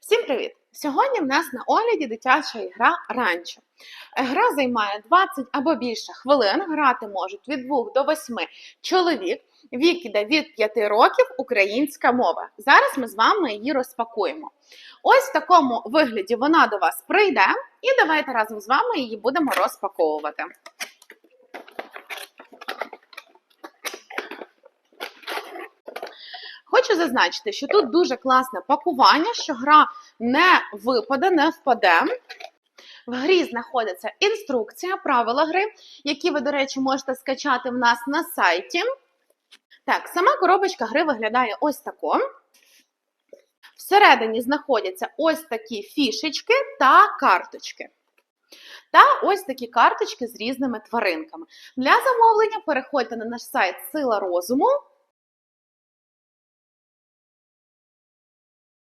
Всім привіт! Сьогодні в нас на огляді дитяча ігра Ранчо. Гра займає 20 або більше хвилин. Грати можуть від 2 до 8 чоловік. Вік іде від 5 років українська мова. Зараз ми з вами її розпакуємо. Ось в такому вигляді вона до вас прийде, і давайте разом з вами її будемо розпаковувати. Хочу зазначити, що тут дуже класне пакування, що гра не випаде, не впаде. В грі знаходиться інструкція, правила гри, які ви, до речі, можете скачати в нас на сайті. Так, сама коробочка гри виглядає ось тако. Всередині знаходяться ось такі фішечки та карточки. Та ось такі карточки з різними тваринками. Для замовлення переходьте на наш сайт Сила розуму